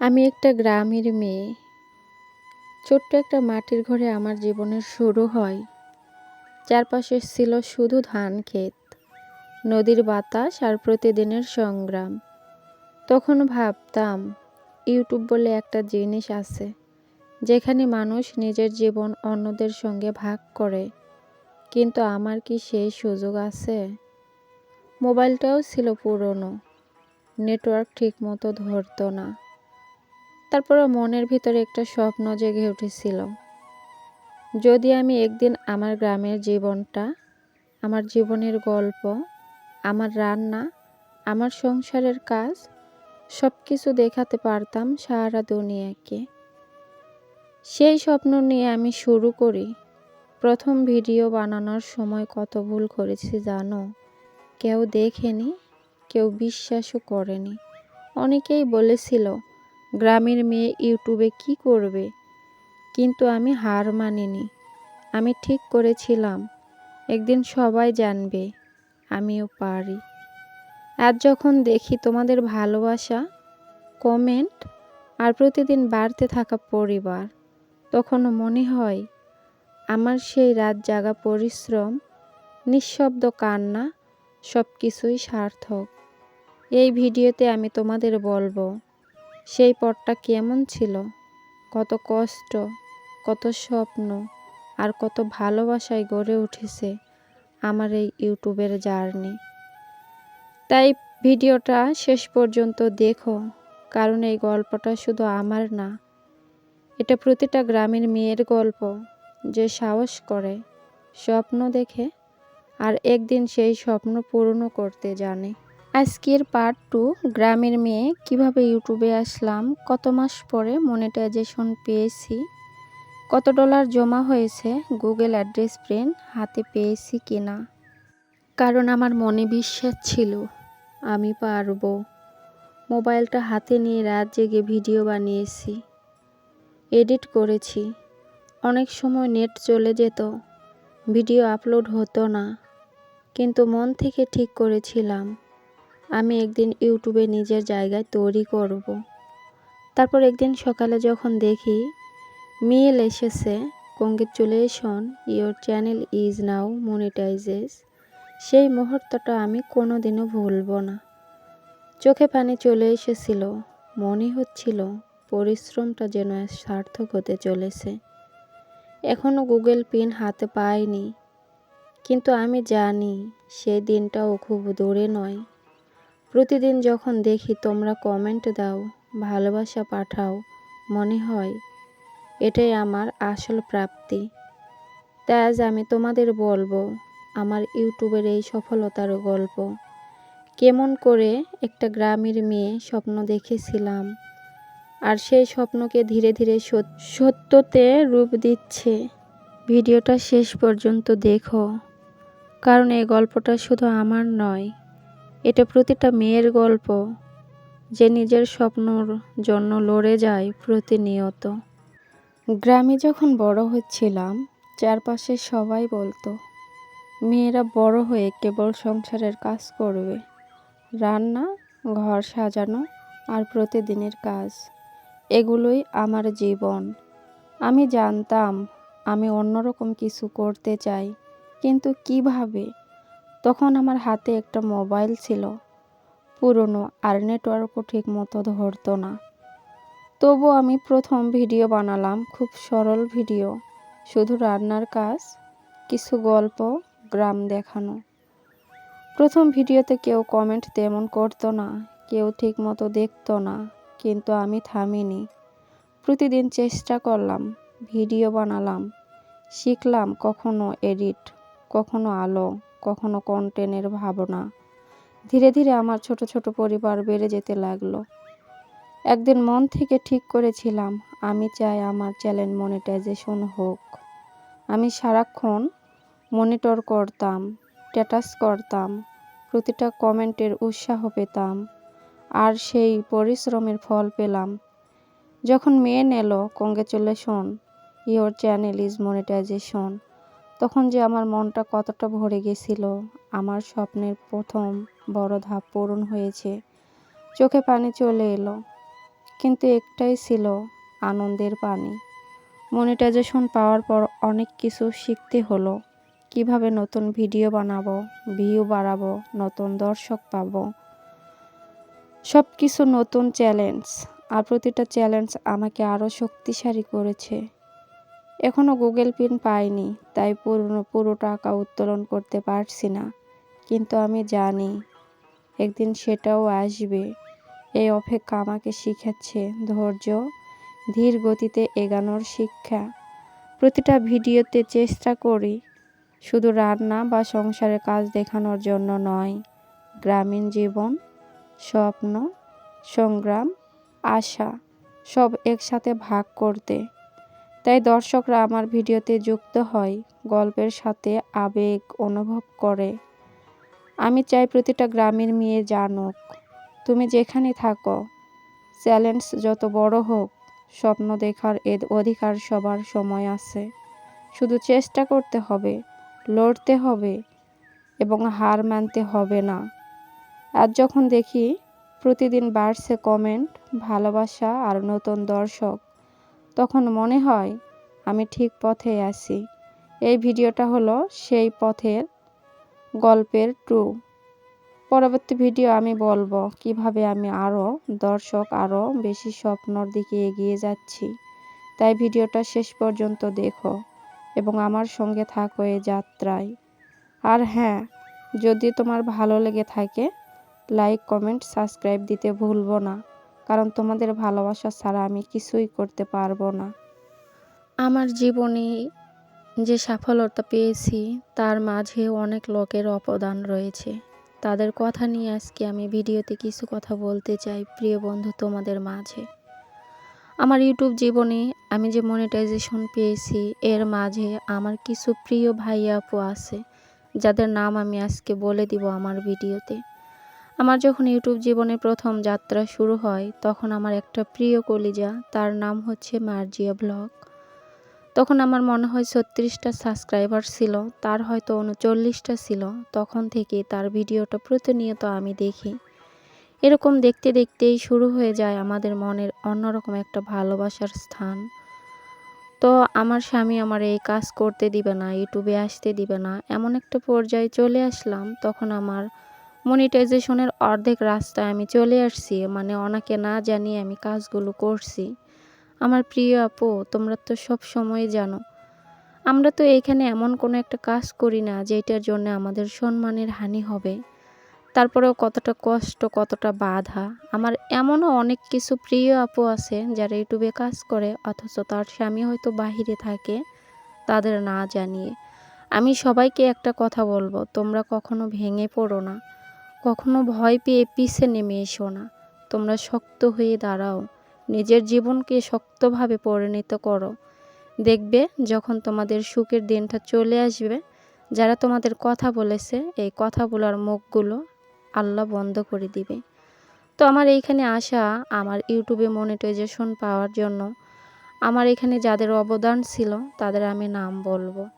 আমি একটা গ্রামের মেয়ে। ছোট্ট একটা মাটির ঘরে আমার জীবনের শুরু হয়। চারপাশে ছিল শুধু ধান ক্ষেত, নদীর বাতাস আর প্রতিদিনের সংগ্রাম। তখন ভাবতাম, ইউটিউব বলে একটা জিনিস আছে, যেখানে মানুষ নিজের জীবন অন্যদের সঙ্গে ভাগ করে। কিন্তু আমার কি সেই সুযোগ আছে? মোবাইলটাও ছিল পুরনো, নেটওয়ার্ক ঠিকমতো ধরতো না। তারপরে মনের ভিতরে একটা স্বপ্ন জেগে উঠেছিল। যদি আমি একদিন আমার গ্রামের জীবনটা, আমার জীবনের গল্প, আমার রান্না, আমার সংসারের কাজ সব কিছু দেখাতে পারতাম সারা দুনিয়াকে। সেই স্বপ্ন নিয়ে আমি শুরু করি, প্রথম ভিডিও বানানোর সময় কত ভুল করেছি জানো? কেউ দেখেনি, কেউ বিশ্বাসও করেনি। অনেকেই বলেছিল গ্রামের মেয়ে ইউটিউবে কি করবে? কিন্তু আমি হার মানিনি। আমি ঠিক করেছিলাম। একদিন সবাই জানবে, আমিও পারি। আজ যখন দেখি তোমাদের ভালোবাসা, কমেন্ট আর প্রতিদিন বাড়তে থাকা পরিবার তখন মনে হয় আমার সেই রাত জাগা পরিশ্রম, নিঃশব্দ কান্না সব কিছুই সার্থক। এই ভিডিওতে আমি তোমাদের বলব সেই পথটা কেমন ছিল? কত কষ্ট, কত স্বপ্ন, আর কত ভালোবাসায় গড়ে উঠেছে আমার এই ইউটিউবের জার্নি। তাই ভিডিওটা শেষ পর্যন্ত দেখো, কারণ এই গল্পটা শুধু আমার না, এটা প্রতিটা গ্রামের মেয়ের গল্প যে সাহস করে, স্বপ্ন দেখে, আর একদিন সেই স্বপ্ন পূর্ণ করতে জানে। আজকের পার্ট টু গ্রামের মেয়ে, কীভাবে ইউটিউবে আসলাম, কত মাস পরে মনিটাইজেশন পেয়েছি, কত ডলার জমা হয়েছে গুগল অ্যাড্রেস প্রিন্ট হাতে পেয়েছি কিনা। কারণ আমার মনে বিশ্বাস ছিল, আমি পারব। মোবাইলটা হাতে নিয়ে রাত জেগে ভিডিও বানিয়েছি এডিট করেছি। অনেক সময় নেট চলে যেত, ভিডিও আপলোড হতো না, কিন্তু মন থেকে ঠিক করেছিলাম। আমি একদিন ইউটিউবে নিজের জায়গায় তৈরি করব। তারপর একদিন সকালে যখন দেখি মেল এসেছে, congratulation your channel is now monetizes, সেই মুহূর্তটা আমি কোনো দিনও ভুলব না। চোখে পানি চলে এসেছিল, মনে হচ্ছিল পরিশ্রমটা যেন সার্থক হতে চলেছে। এখনও গুগল পিন হাতে পাইনি, কিন্তু আমি জানি সেই দিনটাও খুব দূরে নয়। প্রতিদিন যখন দেখি তোমরা কমেন্ট দাও, ভালোবাসা পাঠাও, মনে হয় এটাই আমার আসল প্রাপ্তি। তাই আজ আমি তোমাদের বলব, আমার ইউটিউবের এই সফলতার গল্প। কেমন করে একটা গ্রামের মেয়ে স্বপ্ন দেখেছিলাম, আর সেই স্বপ্নকে ধীরে ধীরে সত্যতে রূপ দিচ্ছে। ভিডিওটা শেষ পর্যন্ত দেখো, কারণ এই গল্পটা শুধু আমার নয় এটা প্রতিটা মেয়ের গল্প যে নিজের স্বপ্নর জন্য লড়ে যায় প্রতিনিয়ত। গ্রামে যখন বড় হচ্ছিলাম, চারপাশে সবাই বলতো, মেয়েরা বড় হয়ে কেবল সংসারের কাজ করবে। রান্না, ঘর সাজানো আর প্রতিদিনের কাজ, এগুলোই আমার জীবন। আমি জানতাম আমি অন্যরকম কিছু করতে চাই, কিন্তু কীভাবে তখন আমার হাতে একটা মোবাইল ছিল। পুরনো আর নেটওয়ার্কও ঠিক মতো ধরতো না। তবু আমি প্রথম ভিডিও বানালাম, খুব সরল ভিডিও। শুধু রান্নার কাজ, কিছু গল্প, গ্রাম দেখানো। প্রথম ভিডিওতে কেউ কমেন্ট তেমন করতো না, কেউ ঠিক মতো দেখতো না, কিন্তু আমি থামিনি। প্রতিদিন চেষ্টা করলাম, ভিডিও বানালাম। শিখলাম কখনো এডিট, কখনো আলো। কখনো কন্টেনের ভাবনা। ধীরে ধীরে আমার ছোট ছোট পরিবার বেড়ে যেতে লাগল। একদিন মন থেকে ঠিক করেছিলাম, আমি চাই আমার চ্যানেল মনিটাইজেশন হোক। আমি সারাক্ষণ মনিটর করতাম, স্ট্যাটাস করতাম, প্রতিটা কমেন্টের উৎসাহ পেতাম, আর সেই পরিশ্রমের ফল পেলাম। যখন মেন এলো congratulation your channel is monetization. তখন যে আমার মনটা কতটা ভরে গেছিল, আমার স্বপ্নের প্রথম বড় ধাপ পূরণ হয়েছে। চোখে পানি চলে এলো, কিন্তু একটাই ছিল আনন্দের পানি। মনিটাইজেশন পাওয়ার পর অনেক কিছু শিখতে হলো। কীভাবে নতুন ভিডিও বানাবো, ভিউ বাড়াবো, নতুন দর্শক পাবো। সব কিছু নতুন চ্যালেঞ্জ, আর প্রতিটা চ্যালেঞ্জ আমাকে আরও শক্তিশালী করেছে। এখনও গুগল পিন পাইনি, তাই পুরনো, পুরো টাকা উত্তোলন করতে পারছি না। কিন্তু আমি জানি, একদিন সেটাও আসবে। এই অপেক্ষা আমাকে শিখাচ্ছে ধৈর্য, ধীর গতিতে এগানোর শিক্ষা। প্রতিটা ভিডিওতে চেষ্টা করি, শুধু রান্না বা সংসারের কাজ দেখানোর জন্য নয়। গ্রামীণ জীবন, স্বপ্ন, সংগ্রাম, আশা, সব একসাথে ভাগ করতে। তাই দর্শকরা আমার ভিডিওতে যুক্ত হয়, গল্পের সাথে আবেগ অনুভব করে। আমি চাই প্রতিটা গ্রামের মেয়ে জানুক। তুমি যেখানে থাকো, চ্যালেঞ্জ যত বড় হোক, স্বপ্ন দেখার এর অধিকার সবার সময় আছে। শুধু চেষ্টা করতে হবে, লড়তে হবে এবং হার মানতে হবে না। আর যখন দেখি, প্রতিদিন বাড়ছে কমেন্ট ভালোবাসা আর নতুন দর্শক তখন মনে হয় আমি ঠিক পথে আছি। এই ভিডিওটা হলো সেই পথের গল্পের ট্রু। পরবর্তী ভিডিও আমি বলব কীভাবে আমি আরও দর্শক আরও বেশি স্বপ্নর দিকে এগিয়ে যাচ্ছি। তাই ভিডিওটা শেষ পর্যন্ত দেখো এবং আমার সঙ্গে থাকো এই যাত্রায়। আর হ্যাঁ যদি তোমার ভালো লেগে থাকে লাইক কমেন্ট সাবস্ক্রাইব দিতে ভুলবো না। কারণ তোমাদের ভালোবাসা ছাড়া আমি কিছুই করতে পারব না। আমার জীবনে যে সফলতা পেয়েছি, তার মাঝে অনেক লোকের অবদান রয়েছে। তাদের কথা নিয়ে আজকে আমি ভিডিওতে কিছু কথা বলতে চাই, প্রিয় বন্ধু, তোমাদের মাঝে। আমার ইউটিউব জীবনে আমি যে মনিটাইজেশন পেয়েছি, এর মাঝে আমার কিছু প্রিয় ভাই আপু আছে, যাদের নাম আমি আজকে বলে দিব আমার ভিডিওতে। আমার যখন ইউটিউব জীবনে প্রথম যাত্রা শুরু হয়, তখন আমার একটা প্রিয় কলিজা, তার নাম হচ্ছে মার্জিয়া ব্লগ। তখন আমার মনে হয় ছত্রিশটা সাবস্ক্রাইবার ছিল, তার হয়তো উনচল্লিশটা ছিল, তখন থেকে তার ভিডিওটা প্রতিনিয়ত আমি দেখি। এরকম দেখতে দেখতেই শুরু হয়ে যায় আমাদের মনের অন্যরকম একটা ভালোবাসার স্থান। তো আমার স্বামী আমার এই কাজ করতে দিবে না, ইউটিউবে আসতে দিবে না, এমন একটা পর্যায়ে চলে আসলাম, তখন আমার মনিটাইজেশনের অর্ধেক রাস্তায় আমি চলে আসছি মানে অনেকে না জানিয়ে আমি কাজগুলো করছি। আমার প্রিয় আপু, তোমরা তো সব সময় জানো। আমরা তো এখানে এমন কোনো একটা কাজ করি না, যেটার জন্য আমাদের সম্মানের হানি হবে। তারপরেও কতটা কষ্ট, কতটা বাধা। আমার এমনও অনেক কিছু প্রিয় আপু আছে, যারা ইউটিউবে কাজ করে, অথচ তার স্বামী হয়তো বাহিরে থাকে, তাদের না জানিয়ে। আমি সবাইকে একটা কথা বলব, তোমরা কখনো ভেঙে পড়ো না। কখনো ভয় পেয়ে পিছে নেমে এসো না। তোমরা শক্ত হয়ে দাঁড়াও। নিজের জীবনকে শক্তভাবে পরিণত করো। দেখবে যখন তোমাদের সুখের দিনটা চলে আসবে, যারা তোমাদের কথা বলেছে, এই কথা বলার মুখগুলো আল্লাহ বন্ধ করে দিবে। তো আমার এইখানে আসা, আমার ইউটিউবে মনিটাইজেশন পাওয়ার জন্য, আমার এখানে যাদের অবদান ছিল, তাদের আমি নাম বলব।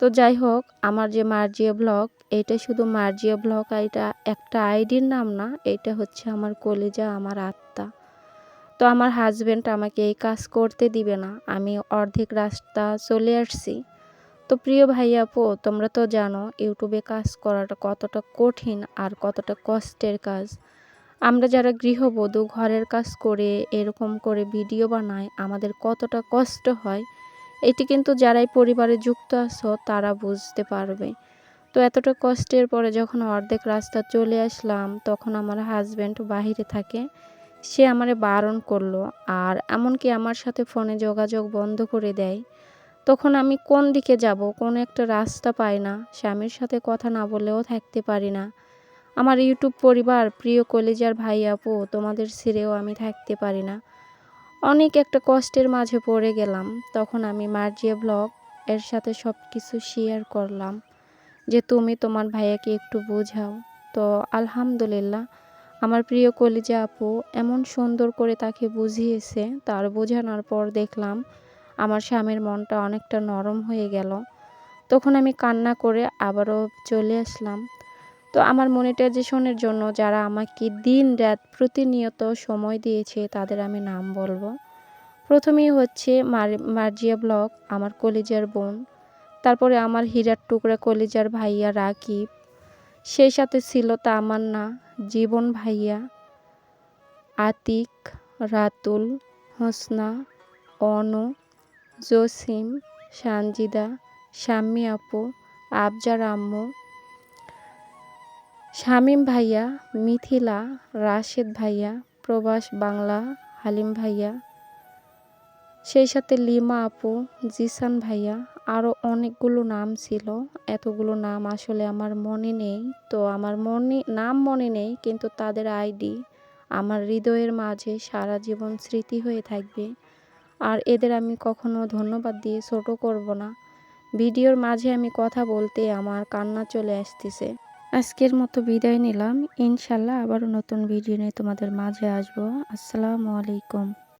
তো যাই হোক, আমার যে মার্জিয়া ব্লগ, এটা শুধু মার্জিয়া ব্লগ এটা একটা আইডির নাম না, এটা হচ্ছে আমার কলিজা, আমার আত্মা। তো আমার হাজব্যান্ড আমাকে এই কাজ করতে দিবে না, আমি অর্ধেক রাস্তা চলে আসছি। তো প্রিয় ভাইয়া আপু, তোমরা তো জানো, ইউটিউবে কাজ করাটা কতটা কঠিন আর কতটা কষ্টের কাজ। আমরা যারা গৃহবধূ, ঘরের কাজ করে এরকম করে ভিডিও বানাই, আমাদের কতটা কষ্ট হয় এটি কিন্তু যারাই পরিবারে যুক্ত আছো, তারা বুঝতে পারবে। তো এতটা কষ্টের পরে যখন অর্ধেক রাস্তা চলে আসলাম, তখন আমার হাজব্যান্ড বাহিরে থাকে। সে আমারে বারণ করল, আর এমনকি আমার সাথে ফোনে যোগাযোগ বন্ধ করে দেয়। তখন আমি কোন দিকে যাব, কোন একটা রাস্তা পাই না, স্বামীর সাথে কথা না বলেও থাকতে পারি না। আমার ইউটিউব পরিবার, প্রিয় কলেজার ভাই আপু, তোমাদের ছেড়েও আমি থাকতে পারি না। অনেক একটা কষ্টের মাঝে পড়ে গেলাম। তখন আমি মার্জিয়া ব্লগ এর সাথে সব কিছু শেয়ার করলাম। যে তুমি তোমার ভাইয়াকে একটু বোঝাও। তো আলহামদুলিল্লাহ, আমার প্রিয় কলিজা আপু এমন সুন্দর করে তাকে বুঝিয়েছে। তার বোঝানোর পর দেখলাম আমার স্বামীর মনটা অনেকটা নরম হয়ে গেল। তখন আমি কান্না করে আবারও চলে আসলাম। তো আমার মনিটাইজেশনের জন্য যারা আমাকে দিন রাত প্রতিনিয়ত সময় দিয়েছে, তাদের আমি নাম বলব। প্রথমেই হচ্ছে মার- মার্জিয়া ব্লক আমার কলিজার বোন, তারপরে আমার হীরার টুকরা কলিজার ভাইয়া রাকিব, সেই সাথে ছিল তামান্না, জীবন ভাইয়া, আতিক, রাতুল, হোসনা, অনু, জসিম, সানজিদা, শাম্মী আপু, আফজার আম্মু শামীম ভাইয়া, মিথিলা, রাশেদ ভাইয়া প্রবাস বাংলা, হালিম ভাইয়া। সেই সাথে লিমা আপু, জিসান ভাইয়া আরও অনেকগুলো নাম ছিল। এতগুলো নাম আসলে আমার মনে নেই। তো আমার মনে, নাম মনে নেই, কিন্তু তাদের আইডি আমার হৃদয়ের মাঝে সারা জীবন স্মৃতি হয়ে থাকবে। আর এদের আমি কখনো ধন্যবাদ দিয়ে ছোট করব না। ভিডিওর মাঝে আমি কথা বলতে আমার কান্না চলে আসতেছে। আজকের মতো বিদায় নিলাম। ইনশাল্লাহ আবারও নতুন ভিডিও নিয়ে তোমাদের মাঝে আসব। আসসালামু আলাইকুম।